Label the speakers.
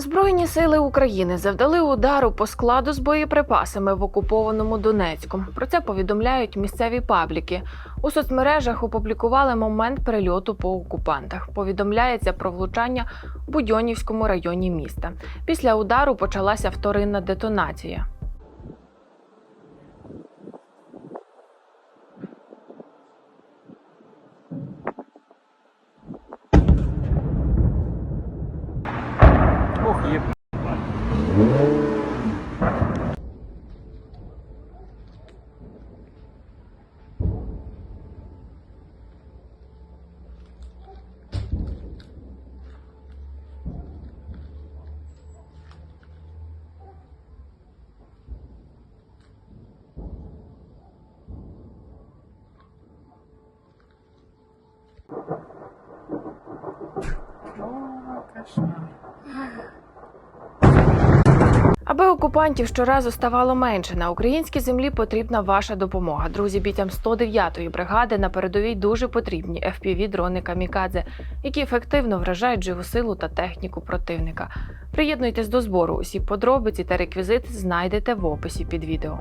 Speaker 1: Збройні сили України завдали удару по складу з боєприпасами в окупованому Донецьку. Про це повідомляють місцеві пабліки. У соцмережах опублікували момент прильоту по окупантах. Повідомляється про влучання в Будьонівському районі міста. Після удару почалася вторинна детонація.
Speaker 2: aqui. Oh, cachorro!
Speaker 1: Аби окупантів щоразу ставало менше на українській землі потрібна ваша допомога. Друзі, бійцям 109-ї бригади на передовій дуже потрібні fpv дрони камікадзе, які ефективно вражають живу силу та техніку противника. Приєднуйтесь до збору. Усі подробиці та реквізити знайдете в описі під відео.